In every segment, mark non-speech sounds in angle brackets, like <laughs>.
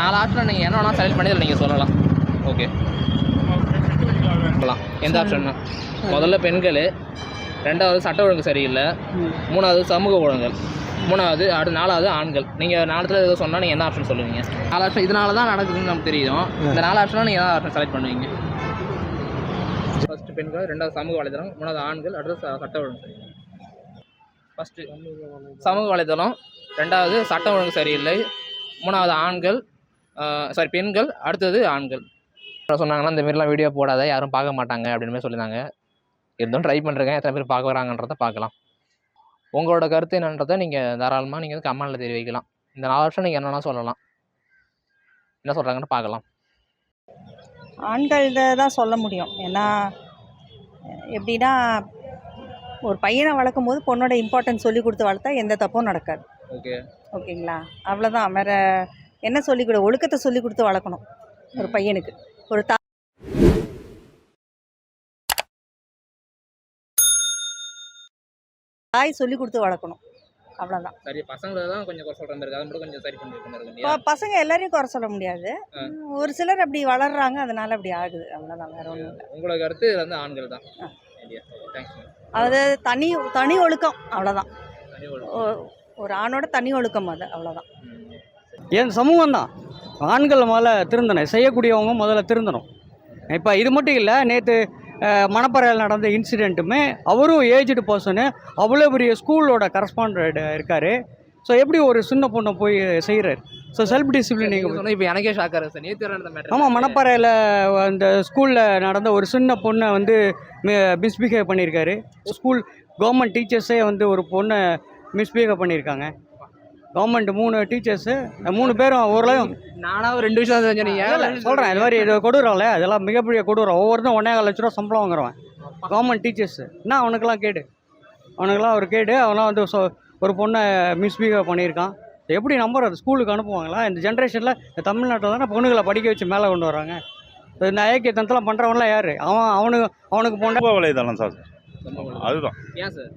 நாலு ஆப்ஷன் நீங்கள் என்ன வேணால் செலக்ட் பண்ணி நீங்கள் சொல்லலாம். ஓகே எந்த ஆப்ஷன்னா முதல்ல பெண்கள் ரெண்டாவது சட்ட ஒழுங்கு சரியில்லை மூணாவது சமூக ஒழுங்கல் மூணாவது அடுத்து நாலாவது ஆண்கள். நீங்கள் நாலத்தில் ஏதோ சொன்னால் நீங்கள் என்ன ஆப்ஷன் சொல்லுவீங்க? நாலு ஆப்ஷன் இதனால தான் நடக்குதுன்னு நமக்கு தெரியும். இந்த நாலு ஆப்ஷனாக நீங்கள் என்ன ஆப்ஷன் செலக்ட் பண்ணுவீங்க. ஃபஸ்ட்டு பெண்கள் ரெண்டாவது சமூக வலைதளம் மூணாவது ஆண்கள் அடுத்து ச- சட்ட ஒழுங்கு சரியில்லை. ஃபஸ்ட்டு சமூக வலைதளம் ரெண்டாவது சட்ட ஒழுங்கு சரியில்லை மூணாவது ஆண்கள் சாரி பெண்கள் அடுத்தது ஆண்கள். சொன்னாங்கன்னா இந்த மாதிரிலாம் வீடியோ போடாத யாரும் பார்க்க மாட்டாங்க அப்படின்னு மாதிரி சொல்லியிருந்தாங்க. இருந்தும் ட்ரை பண்ணுறேன் எத்தனை பேர் பார்க்க வராங்கன்றத பார்க்கலாம். உங்களோட கருத்து என்னன்றதை நீங்கள் தாராளமாக நீங்கள் கமெண்டில் தெரிவிக்கலாம். இந்த நாலு வருஷம் நீங்கள் என்னென்னா சொல்லலாம். என்ன சொல்கிறாங்கன்னு பார்க்கலாம். ஆண்கள்த தான் சொல்ல முடியும். ஏன்னா எப்படின்னா ஒரு பையனை வளர்க்கும் போது பொண்ணோட இம்பார்ட்டன்ஸ் சொல்லி கொடுத்து வளர்த்தா எந்த தப்பும் நடக்காது. ஓகே ஓகேங்களா? அவ்வளோதான் வேற என்ன சொல்லி கொடு ஒழுக்கத்தை சொல்லி கொடுத்து வளர்க்கணும் ஒரு பையனுக்கு. ஒரு தா தாய் சொல்லி கொடுத்து வளர்க்கணும். அவ்வளோதான் சரி பசங்களை தான் கொஞ்சம் குறை சொல்கிற மாதிரி இருக்குது அதை மட்டும் கொஞ்சம் சரி பண்ணிருக்க மாதிரி இருக்கு இப்போ பசங்க எல்லாரையும் குறை சொல்ல முடியாது. ஒரு சிலர் அப்படி வளர்றாங்க அதனால அப்படி ஆகுது. அவ்வளோதான் வேற ஒன்றும் உங்களோட கருத்து வந்து ஆண்கள் தான். ஆ. தேங்க்ஸ் அது தனி தனி ஒழுக்கம் அவ்வளோதான் ஒரு ஆணோட தனி ஒழுக்கம் அது அவ்வளோதான். என் சமூகம் தான் ஆண்கள் முதல்ல திருந்தணும். செய்யக்கூடியவங்க முதல்ல திருந்தணும். இப்போ இது மட்டும் இல்லை நேற்று மணப்பறையில் நடந்த இன்சிடெண்ட்டுமே அவரும் ஏஜ்டு பர்சனு அவ்வளோ பெரிய ஸ்கூலோட கரஸ்பாண்ட் இருக்கார். ஸோ எப்படி ஒரு சின்ன பொண்ணை போய் செய்கிறார் ஸோ செல்ஃப் டிசிப்ளின் நீங்க சொன்னா இப்போ எனக்கே ஷாக்காக சார். நேற்று நடந்த ஆமாம் மணப்பாறையில் அந்த ஸ்கூலில் நடந்த ஒரு சின்ன பொண்ணை வந்து மிஸ்பிஹேவ் பண்ணியிருக்காரு. ஸ்கூல் கவர்மெண்ட் டீச்சர்ஸே வந்து ஒரு பொண்ணை மிஸ்பிஹேவ் பண்ணியிருக்காங்க. கவர்மெண்ட் மூணு டீச்சர்ஸு மூணு பேரும் ஓரளவு நானா ஒரு ரெண்டு விஷயம் செஞ்சேன் நீங்கள் சொல்கிறேன் இது மாதிரி இது கொடூரம்ல அதெல்லாம் மிகப்பெரிய கொடூரம் ஒவ்வொருத்தரும் ஒன்றே கால் லட்ச ரூபா சம்பளம் வாங்குறவன். கவர்மெண்ட் டீச்சர்ஸு என்ன அவனுக்கெல்லாம் கேடு? அவனுக்கெல்லாம் ஒரு கேடு. அவன்லாம் வந்து சொ ஒரு பொண்ணை மிஸ்பிஹேவ் பண்ணியிருக்கான். எப்படி நம்புறது? ஸ்கூலுக்கு அனுப்புவாங்களா? இந்த ஜென்ரேஷனில் இந்த தமிழ்நாட்டில் தானே பொண்ணுங்களை படிக்க வச்சு மேலே கொண்டு வராங்க இந்த ஐக்கியத்தனத்தெல்லாம் பண்ணுறவன்லாம் யார்? அவன் அவனுக்கு அவனுக்கு சமூக வலைதளம் சார். அதுதான். ஏன் சார்?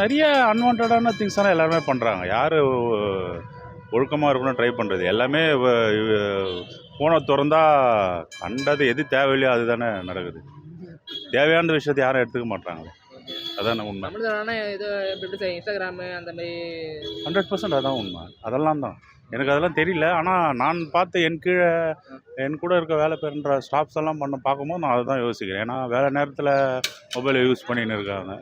நிறைய அன்வான்டான திங்ஸ் எல்லாம் எல்லாருமே பண்ணுறாங்க யார் ஒழுக்கமாக இருக்கணும் ட்ரை பண்ணுறது எல்லாமே ஃபோனை திறந்தா கண்டது எது தேவையில்லையோ அதுதானே நடக்குது. தேவையான விஷயத்தை யாரும் எடுத்துக்க மாட்டாங்களே அதானே உண்மை. இன்ஸ்டாகிராமு அந்த மாதிரி. ஹண்ட்ரட் பர்சன்ட் அதான் உண்மை. அதெல்லாம் தான். எனக்கு அதெல்லாம் தெரியல. ஆனால் நான் பார்த்து என் கீழே என் கூட இருக்க வேலை பெறுன்ற ஸ்டாஃப்ஸ் எல்லாம் பண்ண பார்க்கும்போது நான் அதுதான் யோசிக்கிறேன். ஏன்னா வேலை நேரத்தில் மொபைலை யூஸ் பண்ணின்னு இருக்காங்க.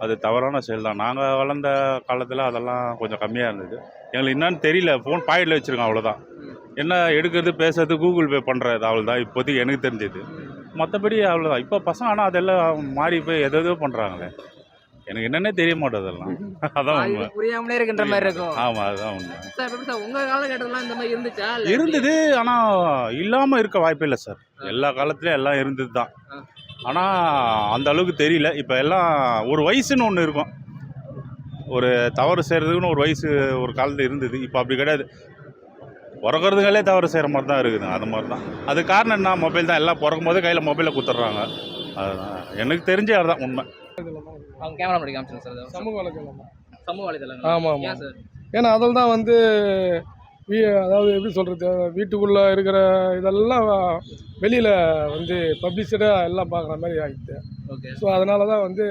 அது தவறான செயல் தான் நாங்கள் வளர்ந்த காலத்தில் அதெல்லாம் கொஞ்சம் கம்மியாக இருந்தது. எங்களுக்கு என்னன்னு தெரியல. ஃபோன் பாக்கெட்டில் வச்சுருக்கோம் அவ்வளோதான் என்ன எடுக்கிறது பேசுறது கூகுள் பே பண்ணுறது அவ்வளோதான் இப்போதைக்கு எனக்கு தெரிஞ்சது. மற்றபடி அவ்வளோதான் இப்போ பசங்க ஆனால் அதெல்லாம் மாறி போய் எதோ எதோ பண்ணுறாங்களே எனக்கு என்னன்னே தெரிய மாட்டேது அதெல்லாம் <laughs> அதான் புரியாமலே இருக்கின்ற மாதிரி இருக்கும். ஆமாம் அதுதான் உண்மை. சார் எப்படி சார் உங்க காலகட்டத்திலாம் இந்த மாதிரி இருந்துச்சா? இருந்தது ஆனால் இல்லாமல் இருக்க வாய்ப்பே இல்லை சார். எல்லா காலத்துலேயும் எல்லாம் இருந்தது தான். ஆனால் அந்த அளவுக்கு தெரியல. இப்போ எல்லாம் ஒரு வயசுன்னு ஒன்று இருக்கும். ஒரு தவறு செய்கிறதுக்குன்னு ஒரு வயசு ஒரு காலத்தில் இருந்தது. இப்போ அப்படி கிடையாது. பிறக்கிறதுங்களே தவறு செய்கிற மாதிரி தான் இருக்குது. அது மாதிரி தான். அது காரணம் என்ன? மொபைல் தான். எல்லாம் பிறக்கும் போதே கையில் மொபைலை கொடுத்துட்றாங்க அதுதான். எனக்கு தெரிஞ்ச அதுதான் உண்மை. அவங்க கேமரா முன்னாடி சார். சமூக வலைதளம் சமூக வலைதளம் ஆமாம் ஆமாம் ஏன்னா அதில் தான் வந்து வீ அதாவது எப்படி சொல்கிறது வீட்டுக்குள்ளே இருக்கிற இதெல்லாம் வெளியில் வந்து பப்ளிசிட்டாக எல்லாம் பார்க்குற மாதிரி ஆகிடுது ஓகே ஸோ அதனால தான் வந்து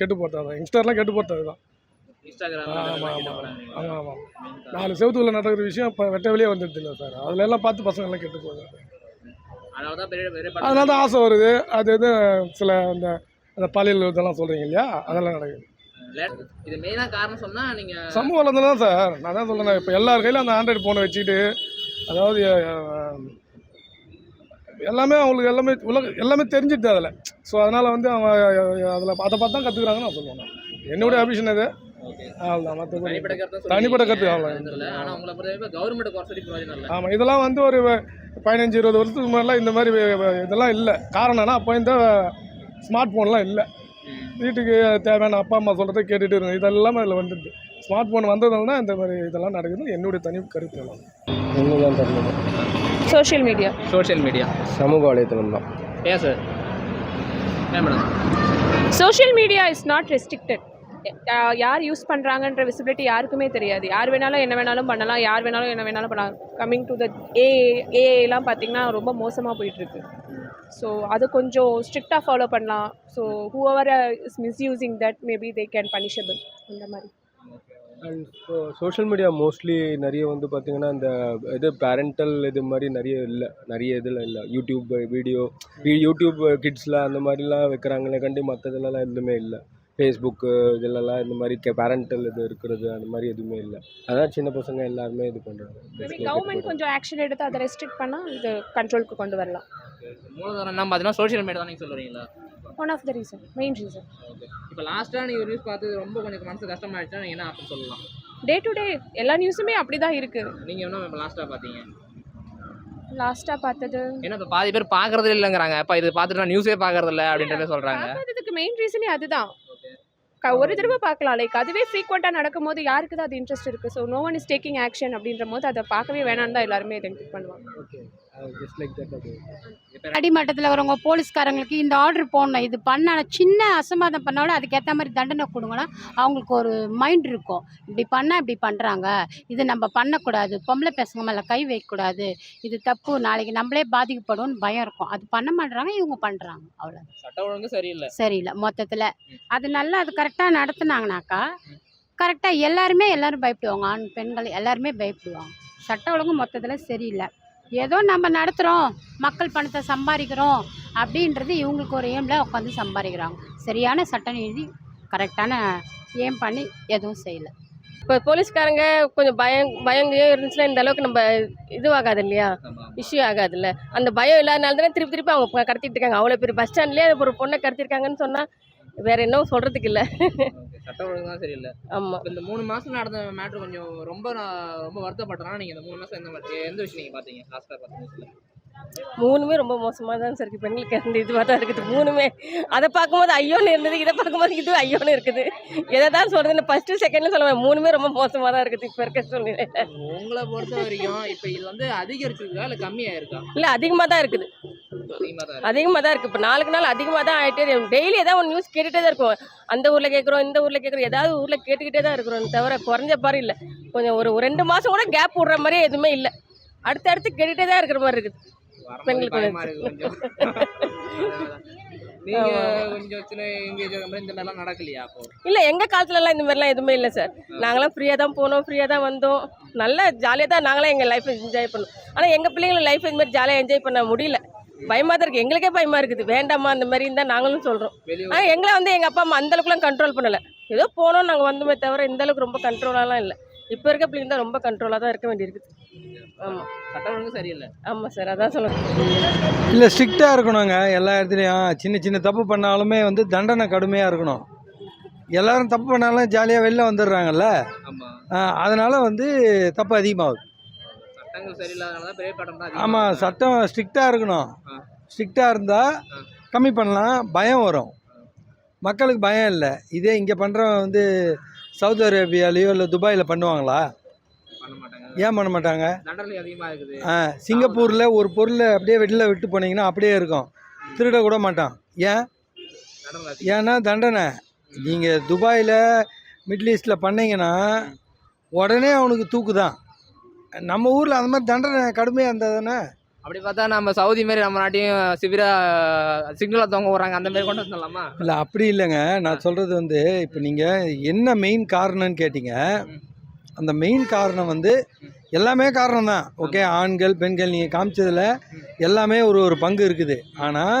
கெட்டு போட்டது. தான். யங்ஸ்டர்லாம் கெட்டு போட்டது தான் ஆமாம் ஆமாம் ஆமாம் ஆமாம் நாலு செவத்துக்குள்ளே நடக்கிற விஷயம் இப்போ வெட்ட வெளியே வந்துடுது இல்லை சார் அதில் எல்லாம் பார்த்து பசங்க எல்லாம் கெட்டு போகுது. அதனால தான் ஆசை வருது. அது இது சில அந்த அந்த பாலியல் இதெல்லாம் சொல்கிறீங்க இல்லையா? அதெல்லாம் நடக்குது. இது மெயினாக காரணம் சொன்னா நீங்க சமூக வளர்ந்து தான் சார். நான் தான் சொல்கிறேன் இப்போ எல்லார் கையிலும் அந்த ஆண்ட்ராய்டு ஃபோனை வச்சுக்கிட்டு அதாவது எல்லாமே அவங்களுக்கு எல்லாமே உலக எல்லாமே தெரிஞ்சிட்டு அதில். ஸோ அதனால் வந்து அவங்க அதில் அதை பார்த்து தான் கற்றுக்குறாங்கன்னு நான் சொல்லுவேன். என்னுடைய அவ்வளோதான் மற்றபடி தனிப்பட்ட கருத்து ஆமாம் இதெல்லாம் வந்து ஒரு பதினஞ்சு இருபது வருஷத்துக்கு முன்னாடிலாம் இந்த மாதிரி இதெல்லாம் இல்லை. காரணம்னா அப்போ இந்த ஸ்மார்ட் ஃபோன்லாம் இல்லை. வீட்டுக்கு தேவையான அப்பா அம்மா சொல்கிறத கேட்டுட்டு இருந்தோம் இதெல்லாம் அதில் வந்துடுது. ஸ்மார்ட் ஃபோன் வந்ததுனால தான் இந்த மாதிரி இதெல்லாம் நடக்குது என்னுடைய தனி கருத்து. எல்லாம் இன்னும் தெரியல சோஷியல் மீடியா சோஷியல் மீடியா சமூக வலைத்தளம் தான். ஏன் சார் ஏன் madam social media is not restricted யா- யார் யூஸ் பண்ணுறாங்கன்ற விசிபிலிட்டி யாருக்குமே தெரியாது. யார் வேணாலும் என்ன வேணாலும் பண்ணலாம் யார் வேணாலும் என்ன வேணாலும் பண்ணலாம். கம்மிங் டு த ஏ ஏலாம் பார்த்தீங்கன்னா ரொம்ப மோசமாக போயிட்டுருக்கு ஸோ அது கொஞ்சம் ஸ்ட்ரிக்டாக ஃபாலோ பண்ணலாம். So whoever is misusing that maybe they can punishable அந்த மாதிரி. அண்ட் இப்போ சோஷியல் மீடியா மோஸ்ட்லி நிறைய வந்து பார்த்தீங்கன்னா இந்த இது பேரண்டல் இது மாதிரி நிறைய இல்லை. நிறைய இதில் இல்லை. யூடியூப் வீடியோ யூடியூப் கிட்ஸில் அந்த மாதிரிலாம் வைக்கிறாங்களே கண்டி மற்றதுலலாம் எதுவுமே இல்லை. ஃபேஸ்புக்கு இதிலலாம் இந்த மாதிரி பேரண்டல் இது இருக்கிறது அந்த மாதிரி எதுவுமே இல்லை. அதான் சின்ன பசங்க எல்லாருமே இது மேபி கவர்மெண்ட் பண்ணுறாங்க கொஞ்சம் ஆக்ஷன் எடுத்து அதை ரெஸ்ட்ரிக்ட் பண்ணால் இது கண்ட்ரோலுக்கு கொண்டு வரலாம். மூலதனம் என்ன பார்த்தீங்கன்னா சோஷியல் மீடியா தான் நீங்கள் சொல்கிறீங்களா one of the reason main reason okay இப்போ லாஸ்ட்டாக நீங்கள் நியூஸ் பார்த்து ரொம்ப கொஞ்சம் மனசு கஷ்டமாயிடுச்சுன்னா நீங்கள் என்ன ஆப்ஷன் சொல்லலாம்? டே டு டே எல்லா நியூஸுமே அப்படி தான் இருக்குது நீங்கள் என்ன இப்போ லாஸ்ட்டாக பார்த்தீங்க? லாஸ்ட்டாக பார்த்தது ஏன்னா இப்போ பாதி பேர் பார்க்கறதே இல்லைங்கிறாங்க. அப்போ இது பார்த்துட்டு நியூஸே பார்க்கறது இல்லை அப்படின்ற சொல்கிறாங்க பார்க்காததுக்கு மெயின் ரீசனே அதுதான். ஒரு தடவை பார்க்கலாம். லைக் அதுவே ஃப்ரீக்வெண்ட்டாக நடக்கும்போது யாருக்கு தான் அது இன்ட்ரெஸ்ட் இருக்குது so no one is taking action அப்படின்ற போது அதை பார்க்கவே வேணாம்னு தான் எல்லாருமே ஐடென்டிஃபை பண்ணுவாங்க. அடிமட்டத்தில் வரவங்க போலீஸ்காரங்களுக்கு இந்த ஆர்டர் போடணும் இது பண்ண சின்ன அசம்பாதம் பண்ணாலும் அதுக்கேற்ற மாதிரி தண்டனை கொடுங்கன்னா அவங்களுக்கு ஒரு மைண்ட் இருக்கும். இப்படி பண்ணால் இப்படி பண்ணுறாங்க இது நம்ம பண்ணக்கூடாது. பொம்பளை பசங்க மேலே கை வைக்கக்கூடாது. இது தப்பு. நாளைக்கு நம்மளே பாதிக்கப்படும்னு பயம் இருக்கும். அது பண்ண மாட்றாங்க இவங்க பண்ணுறாங்க அவ்வளோ சட்ட ஒழுங்கு சரியில்லை. சரியில்லை மொத்தத்தில். அது நல்லா அது கரெக்டாக நடத்துனாங்கனாக்கா கரெக்டாக எல்லாருமே எல்லாரும் பயப்படுவாங்க. ஆண் பெண்கள் எல்லாருமே பயப்படுவாங்க. சட்ட ஒழுங்கு மொத்தத்தில் சரியில்லை. ஏதோ நம்ம நடத்துகிறோம் மக்கள் பணத்தை சம்பாதிக்கிறோம் அப்படின்றது இவங்களுக்கு ஒரு ஏமில் உட்காந்து சம்பாதிக்கிறாங்க. சரியான சட்டம் எழுதி கரெக்டான ஏம் பண்ணி எதுவும் செய்யலை. இப்போ போலீஸ்காரங்க கொஞ்சம் பயம் பயங்களையும் இருந்துச்சுன்னா இந்த அளவுக்கு நம்ம இதுவாகாது இல்லையா? இஷ்யூ ஆகாதுல்ல. அந்த பயம் இல்லாதனால தானே திருப்பி திருப்பி அவங்க கடத்திட்டு இருக்காங்க. அவ்வளோ பெரிய பஸ் ஸ்டாண்ட்லேயே ஒரு பொண்ணை கடத்திருக்காங்கன்னு சொன்னால் வேற என்ன சொல்கிறதுக்கு இல்லை. சட்ட ஒழுங்கு தான் சரியில்லை. இப்போ இந்த மூணு மாதம் நடந்த மேட்ரு கொஞ்சம் ரொம்ப ரொம்ப வருத்தப்பட்டேன்னா நீங்கள் இந்த மூணு மாதம் எந்த மாதிரி எந்த விஷயம் நீங்கள் பார்த்தீங்க? லாஸ்ட்டாக பார்த்த நியூஸில் மூணுமே ரொம்ப மோசமாக தான் சார் இருக்குது பெண்களுக்கு அந்த இதுவாக தான் இருக்குது. மூணுமே. அதை பார்க்கும்போது ஐயோன்னு இருந்தது இதை பார்க்கும்போது இது ஐயோன்னு இருக்குது. எதை தான் சொல்கிறது ஃபஸ்ட்டு செகண்டில் சொல்லுவேன் மூணுமே ரொம்ப மோசமாக தான் இருக்குது இப்போ இருக்க சூழ்நிலை. உங்களை பொறுத்த வரைக்கும் இப்போ இது வந்து அதிகரிச்சிருக்கா இல்லை கம்மியாயிருக்கா? இல்லை அதிகமாக தான் இருக்குது. அதிகமாக தான் இருக்கு. இருக்குது இப்போ நாளுக்கு நாள் அதிகமாக தான் ஆகிட்டே டெய்லி ஏதாவது ஒரு நியூஸ் கேட்டுகிட்டே தான் இருக்கும் அந்த ஊரில் கேட்குறோம் இந்த ஊரில் கேட்குறோம் ஏதாவது ஊரில் கேட்டுக்கிட்டே தான் இருக்கிறோம். தவிர குறைஞ்ச பாரு இல்லை. கொஞ்சம் ஒரு ரெண்டு மாதம் கூட கேப் விடுற மாதிரியே எதுவுமே இல்லை. அடுத்தடுத்து கேட்டுகிட்டே தான் இருக்கிற மாதிரி இருக்குது. பெண்களுக்கு பயமா இருக்கு நீங்க இந்த மாதிரிலாம் இல்லை எங்கள் காலத்துலலாம் இந்த மாதிரிலாம் எதுவுமே இல்லை சார். நாங்களாம் ஃப்ரீயாக தான் போனோம் ஃப்ரீயாக தான் வந்தோம். நல்லா ஜாலியாக தான் நாங்களாம் எங்கள் லைஃப்பை என்ஜாய் பண்ணோம். ஆனால் எங்கள் பிள்ளைங்களும் லைஃப் இது மாதிரி ஜாலியாக என்ஜாய் பண்ண முடியல. பயமாக தான் இருக்குது எங்களுக்கே பயமாக இருக்குது. வேண்டாமா அந்த மாதிரி இருந்தால் நாங்களும் சொல்கிறோம் வெளியூர். ஆனால் எங்களை வந்து எங்கள் அப்பா அம்மா அந்த அளவுக்குலாம் கண்ட்ரோல் பண்ணலை. ஏதோ போனோம் நாங்கள் வந்தோமே தவிர இந்த அளவுக்கு ரொம்ப கண்ட்ரோலாலாம் இல்லை. இப்போ இருக்க பிள்ளைங்க தான் ரொம்ப கண்ட்ரோலாக தான் இருக்க வேண்டியிருக்குது ஆமாம் சட்ட ஒழுங்கு சரியில்லை. ஆமாம் சார் அதான் சொல்லுங்கள் இல்லை ஸ்ட்ரிக்டாக இருக்கணுங்க எல்லா இடத்துலையும் சின்ன சின்ன தப்பு பண்ணாலுமே வந்து தண்டனை கடுமையாக இருக்கணும். எல்லாரும் தப்பு பண்ணாலும் ஜாலியாக வெளில வந்துடுறாங்கல்ல? அதனால வந்து தப்பு அதிகமாகுது. ஆமாம் சட்டம் ஸ்ட்ரிக்டாக இருக்கணும். ஸ்ட்ரிக்டாக இருந்தால். கம்மி பண்ணலாம். பயம் வரும். மக்களுக்கு பயம் இல்லை. இதே இங்கே பண்ணுறவன் வந்து சவுதி அரேபியாலேயோ இல்லை துபாயில் பண்ணுவாங்களா? ஏன் பண்ண மாட்டாங்க ஆ சிங்கப்பூரில் ஒரு பொருளை அப்படியே வெளில விட்டு போனீங்கன்னா அப்படியே இருக்கும். திருட கூட மாட்டான். ஏன். ஏன்னா தண்டனை. நீங்கள் துபாயில் மிடில் ஈஸ்டில் பண்ணீங்கன்னா உடனே அவனுக்கு தூக்கு தான் நம்ம ஊரில் அந்த மாதிரி தண்டனை கடுமையாக இருந்ததுன்னா அப்படி பார்த்தா நம்ம சவுதி மாதிரி நம்ம நாட்டையும் சிவிரா சிக்னலாக தொங்க விடுறாங்க. அந்த மாதிரி கொண்டு வந்துடலாமா? இல்லை அப்படி இல்லைங்க. நான் சொல்கிறது வந்து இப்போ நீங்கள் என்ன மெயின் காரணம்னு கேட்டிங்க அந்த மெயின் காரணம் வந்து எல்லாமே காரணம் தான். ஓகே ஆண்கள் பெண்கள் நீங்கள் காமிச்சதில் எல்லாமே ஒரு ஒரு பங்கு இருக்குது. ஆனால்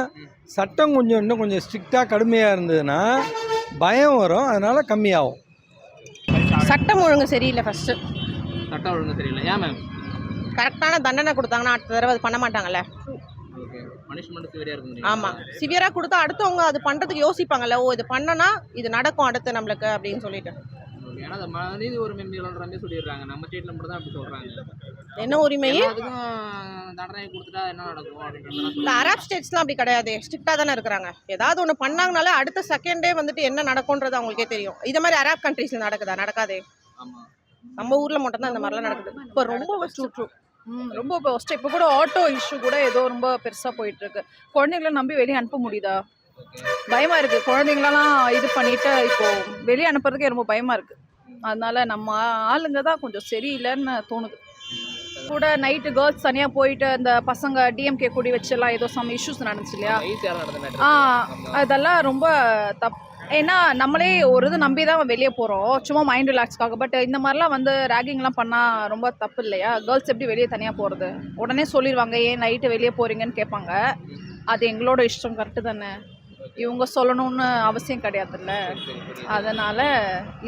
சட்டம் கொஞ்சம் இன்னும் கொஞ்சம் ஸ்ட்ரிக்டாக கடுமையாக இருந்ததுன்னா பயம் வரும். அதனால் கம்மியாகும். சட்டம் ஒழுங்கு சரியில்லை ஃபஸ்ட்டு சட்டம் ஒழுங்கு சரியில்லை. ஏன் மேம் கரெக்டான தண்டனை கொடுத்தாங்கன்னா அடுத்த தடவை அது பண்ண மாட்டாங்கல்ல. ஆமாம் சிவியராக கொடுத்தா அடுத்தவங்க அது பண்ணுறதுக்கு யோசிப்பாங்கல்ல ஓ இது பண்ணனா இது நடக்கும் அடுத்து நம்மளுக்கு அப்படின்னு சொல்லிட்டு. மனித உரிமை மீறல்ன்ற சொல்லிடுறாங்க. நம்ம ஸ்டேட்ல மட்டும் தான் அப்படி சொல்றாங்க. என்ன உரிமையே தண்டனை கொடுத்துட்டா என்ன நடக்கும் அப்படின்றத இல்லை அரப் ஸ்டேட்ஸ்லாம் அப்படி கிடையாது. ஸ்ட்ரிக்டாக தானே இருக்கிறாங்க. ஏதாவது ஒன்று பண்ணாங்கனாலே அடுத்த செகண்டே வந்துட்டு என்ன நடக்கும்ன்றது அவங்களுக்கே தெரியும். இது மாதிரி அரப் கண்ட்ரீஸில் நடக்குதா? நடக்காதே. நம்ம ஊரில் மட்டும்தான் இந்த மாதிரிலாம் நடக்குது. இப்போ ரொம்ப ட்ரூ ரொம்ப பெஸ்ட் இப்போ கூட ஆட்டோ இஷ்யூ கூட ஏதோ ரொம்ப பெருசாக போயிட்டு இருக்கு குழந்தைங்கள நம்பி வெளியே அனுப்ப முடியுதா? பயமா இருக்கு. குழந்தைங்களெல்லாம் இது பண்ணிட்டு இப்போ வெளியே அனுப்புறதுக்கே ரொம்ப பயமா இருக்கு. அதனால நம்ம ஆளுங்க தான் கொஞ்சம் சரியில்லைன்னு தோணுது. கூட நைட்டு கேர்ள்ஸ் தனியாக போயிட்டு அந்த பசங்க டிஎம்கே கூடி வச்செல்லாம் ஏதோ சம் இஷ்யூஸ் நடந்துச்சு இல்லையா? ஆ அதெல்லாம் ரொம்ப தப் ஏன்னா நம்மளே ஒரு இது நம்பி தான் வெளியே போகிறோம் சும்மா மைண்ட் ரிலாக்ஸ்க்காக பட் இந்த மாதிரிலாம் வந்து ரேகிங்லாம் பண்ணால் ரொம்ப தப்பு இல்லையா? கேர்ள்ஸ் எப்படி வெளியே தனியாக போகிறது உடனே சொல்லிடுவாங்க ஏன் நைட்டு வெளியே போகிறீங்கன்னு கேட்பாங்க. அது எங்களோட இஷ்டம் கரெக்டு தானே? இவங்க சொல்லணும்னு அவசியம் கிடையாதுல்ல? அதனால்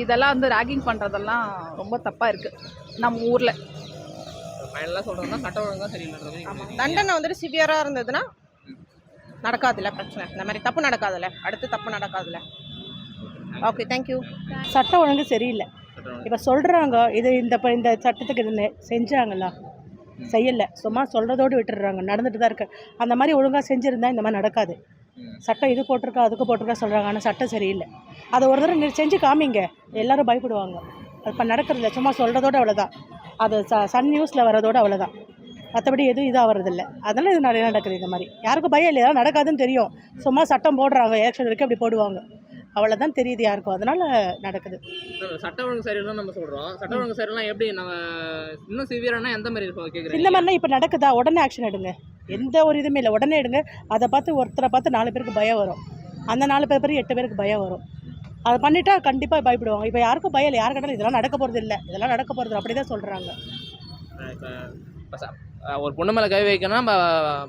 இதெல்லாம் வந்து ரேகிங் பண்ணுறதெல்லாம் ரொம்ப தப்பாக இருக்குது நம்ம ஊரில். தண்டனை வந்துட்டு சிவியராக இருந்ததுன்னா நடக்காதுல்ல பிரச்சனை. இந்த மாதிரி தப்பு நடக்காதுல்ல. அடுத்து தப்பு நடக்காதுல்ல. ஓகே தேங்க்யூ சட்டம் ஒழுங்கு சரியில்லை. இப்போ சொல்கிறாங்க இது இந்த இப்போ இந்த சட்டத்துக்கு இது செஞ்சாங்களா? செய்யலை. சும்மா சொல்கிறதோடு விட்டுடுறாங்க. நடந்துட்டு தான் இருக்கு. அந்த மாதிரி ஒழுங்காக செஞ்சுருந்தா இந்த மாதிரி நடக்காது. சட்டம் இது போட்டிருக்கா அதுக்கு போட்டிருக்கா சொல்கிறாங்க ஆனால் சட்டம் சரியில்லை. அதை ஒரு தடவை நீ செஞ்சு காமிங்க. எல்லோரும் பயப்படுவாங்க. அது இப்போ நடக்கிறதில்ல. சும்மா சொல்கிறதோட அவ்வளோதான் அது ச சன் நியூஸில் வரதோட அவ்வளோதான் மற்றபடி எதுவும் இதாக வர்றதில்ல அதனால் இது நிறைய நடக்குது இந்த மாதிரி. யாருக்கும் பயம் இல்லை. ஏதாவது நடக்காதுன்னு தெரியும். சும்மா சட்டம் போடுறாங்க. எலெக்ஷன் வரைக்கும் அப்படி போடுவாங்க. அவ்வளோதான் தெரியுது யாருக்கும். அதனால் நடக்குது. சட்ட ஒழுங்கு சரியில்லைன்னு நம்ம சொல்கிறோம் சட்ட ஒழுங்கு சரியில்லைனா எப்படி நம்ம இன்னும் சிவியரானா எந்த மாதிரி இருக்கும் இந்த கேட்குறீங்க மாதிரிலாம் இப்போ நடக்குதா? உடனே ஆக்ஷன் எடுங்க. எந்த ஒரு இதுவுமே இல்லை. உடனே எடுங்க. அதை பார்த்து ஒருத்தரை பார்த்து நாலு பேருக்கு பயம் வரும். அந்த நாலு பேர் பேர் எட்டு பேருக்கு பயம் வரும். அதை பண்ணிட்டா கண்டிப்பாக பயப்படுவாங்க. இப்போ யாருக்கும் பயம் இல்லை. யாரு கேட்டாலும் இதெல்லாம் நடக்க போகிறது இல்லை. இதெல்லாம் நடக்க போகிறது அப்படி தான் சொல்கிறாங்க ஒரு பொண்ணு மேலே கை வைக்கணும்னா நம்ம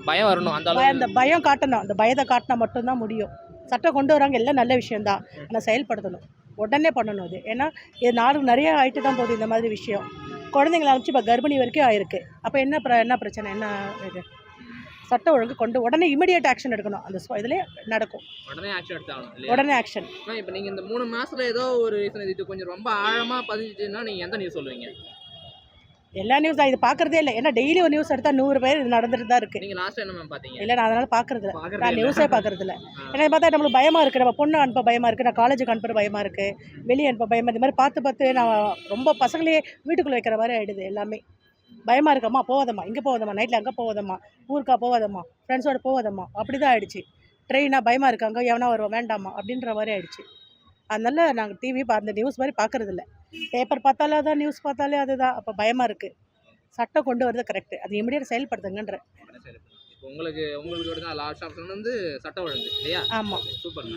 பயம் வரணும் அந்த அந்த பயம் காட்டணும். அந்த பயத்தை காட்டினா மட்டும்தான் முடியும். சட்டம் கொண்டு வராங்க எல்லாம் நல்ல விஷயம்தான். ஆனால் செயல்படுத்தணும். உடனே பண்ணணும் அது. ஏன்னா இது நாடு நிறைய ஆயிட்டு தான் போகுது இந்த மாதிரி விஷயம். குழந்தைங்கள அனுப்பிச்சு இப்போ கர்ப்பிணி வரைக்கும் ஆயிருக்கு. அப்போ என்ன பிர என்ன பிரச்சனை? என்ன இது? சட்டம் ஒழுங்கு கொண்டு உடனே இமிடியேட் ஆக்ஷன் எடுக்கணும். அந்த இதுலயே நடக்கும். உடனே ஆக்ஷன் இல்லையா? உடனே ஆக்ஷன் இப்போ நீங்கள் இந்த மூணு மாசத்துல ஏதோ ஒரு ரீசன் இது கொஞ்சம் ரொம்ப ஆழமாக பதிஞ்சுச்சுன்னா நீங்கள் எந்த நியூஸ் சொல்லுவீங்க? எல்லா நியூஸ் தான் இது பார்க்கறதே இல்லை. ஏன்னா டெய்லி ஒரு நியூஸ் எடுத்தால் நூறு பேர் இது நடந்துட்டு தான் இருக்கு. நீங்கள் லாஸ்ட் என்ன மேம் பார்த்தீங்க இல்லை நான் அதனால பார்க்கறது இல்லை. நான். நியூஸே பார்க்கறது இல்லை ஏன்னா பார்த்தா நம்மளுக்கு பயமாக இருக்குது நம்ம பொண்ணு அனுப்ப பயமாக இருக்குது நான் காலேஜுக்கு அனுப்புற பயமாக இருக்குது வெளியே அனுப்ப பயமாக இந்த மாதிரி பார்த்து பார்த்து நான் ரொம்ப பசங்களையே வீட்டுக்குள்ளே வைக்கிற மாதிரி ஆகிடுது எல்லாமே. பயமாக இருக்கம்மா போகாதம்மா. இங்கே போகாதம்மா. நைட்டில் அங்கே போகாதம்மா. ஊருக்கா போகாதம்மா. ஃப்ரெண்ட்ஸோட போகாதம்மா. அப்படி தான் ஆயிடுச்சு ட்ரெயினாக பயமாக இருக்காங்க எவனா வருவா வேண்டாமா அப்படின்ற மாதிரி ஆயிடுச்சு. அதனால நாங்கள் டிவி அந்த நியூஸ் மாதிரி பார்க்கறது இல்லை பேப்பர் பார்த்தாலே அதான் நியூஸ் பார்த்தாலே அதுதான். அப்போ பயமாக இருக்குது சட்டம் கொண்டு வரது கரெக்டு அது இமிடியட் செயல்படுத்துங்கன்ற உங்களுக்கு உங்களுக்கு லாஸ்ட் ஆப்ஷன் வந்து சட்ட ஒழுங்கு இல்லையா? ஆமாம் சூப்பர்ண்ணா